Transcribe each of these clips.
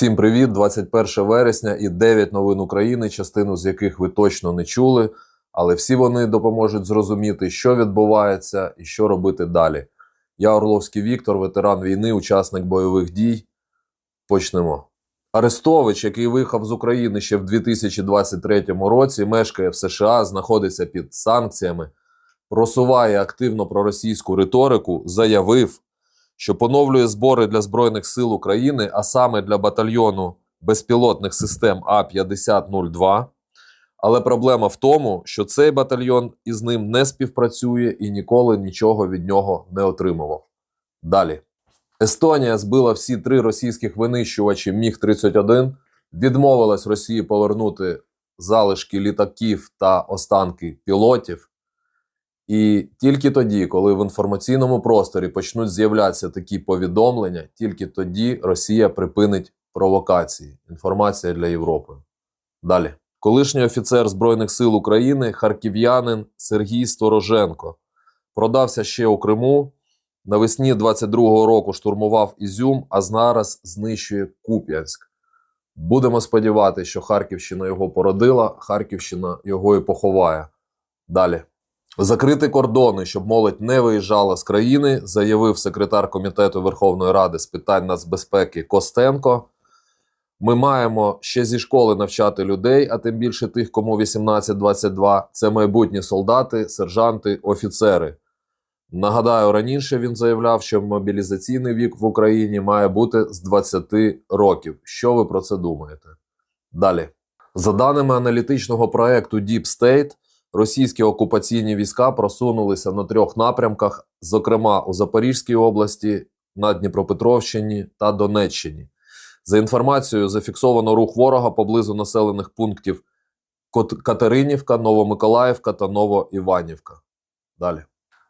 Всім привіт! 21 вересня і 9 новин України, частину з яких ви точно не чули, але всі вони допоможуть зрозуміти, що відбувається і що робити далі. Я Орловський Віктор, ветеран війни, учасник бойових дій. Почнемо. Арестович, який виїхав з України ще в 2023 році, мешкає в США, знаходиться під санкціями, просуває активно проросійську риторику, заявив, що поновлює збори для Збройних сил України, а саме для батальйону безпілотних систем А-5002. Але проблема в тому, що цей батальйон із ним не співпрацює і ніколи нічого від нього не отримував. Далі. Естонія збила всі три російських винищувачі Міг-31, відмовилась Росії повернути залишки літаків та останки пілотів. І тільки тоді, коли в інформаційному просторі почнуть з'являтися такі повідомлення, тільки тоді Росія припинить провокації. Інформація для Європи. Далі. Колишній офіцер Збройних сил України, харків'янин Сергій Стороженко, продався ще у Криму. Навесні 22-го року штурмував Ізюм, а зараз знищує Куп'янськ. Будемо сподіватися, що Харківщина його породила, Харківщина його і поховає. Далі. Закрити кордони, щоб молодь не виїжджала з країни, заявив секретар комітету Верховної Ради з питань нацбезпеки Костенко. Ми маємо ще зі школи навчати людей, а тим більше тих, кому 18-22. Це майбутні солдати, сержанти, офіцери. Нагадаю, раніше він заявляв, що мобілізаційний вік в Україні має бути з 20 років. Що ви про це думаєте? Далі. За даними аналітичного проекту Deep State, російські окупаційні війська просунулися на трьох напрямках, зокрема у Запорізькій області, на Дніпропетровщині та Донеччині. За інформацією, зафіксовано рух ворога поблизу населених пунктів Катеринівка, Новомиколаївка та Новоіванівка. Далі.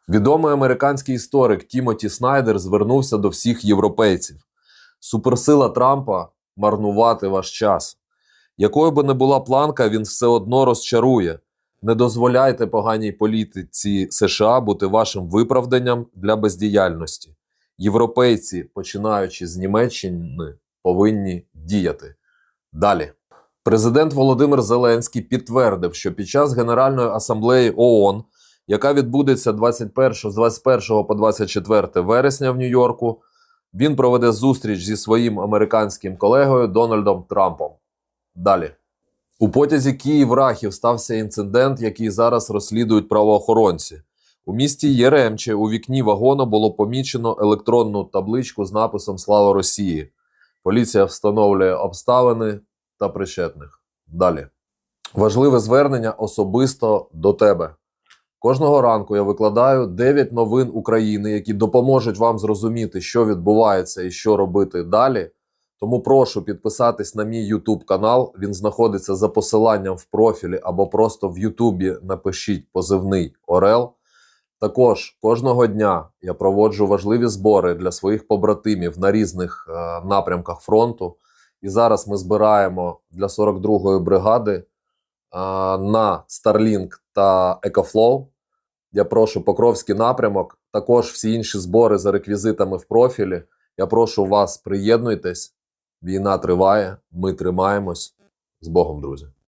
Відомий американський історик Тімоті Снайдер звернувся до всіх європейців. Суперсила Трампа марнувати ваш час. Якою би не була планка, він все одно розчарує. Не дозволяйте поганій політиці США бути вашим виправданням для бездіяльності. Європейці, починаючи з Німеччини, повинні діяти. Далі. Президент Володимир Зеленський підтвердив, що під час Генеральної асамблеї ООН, яка відбудеться 21, з 21 по 24 вересня в Нью-Йорку, він проведе зустріч зі своїм американським колегою Дональдом Трампом. Далі. У потязі Київ-Рахів стався інцидент, який зараз розслідують правоохоронці. У місті Єремче у вікні вагона було помічено електронну табличку з написом Слава Росії. Поліція встановлює обставини та причетних. Далі. Важливе звернення особисто до тебе. Кожного ранку я викладаю 9 новин України, які допоможуть вам зрозуміти, що відбувається і що робити далі. Тому прошу підписатись на мій YouTube канал. Він знаходиться за посиланням в профілі або просто в Ютубі напишіть позивний Орел. Також кожного дня я проводжу важливі збори для своїх побратимів на різних е, напрямках фронту. І зараз ми збираємо для 42-ї бригади е, на Starlink та EcoFlow. Я прошу Покровський напрямок, також всі інші збори за реквізитами в профілі. Я прошу вас, приєднуйтесь. Війна триває, ми тримаємось. З Богом, друзі.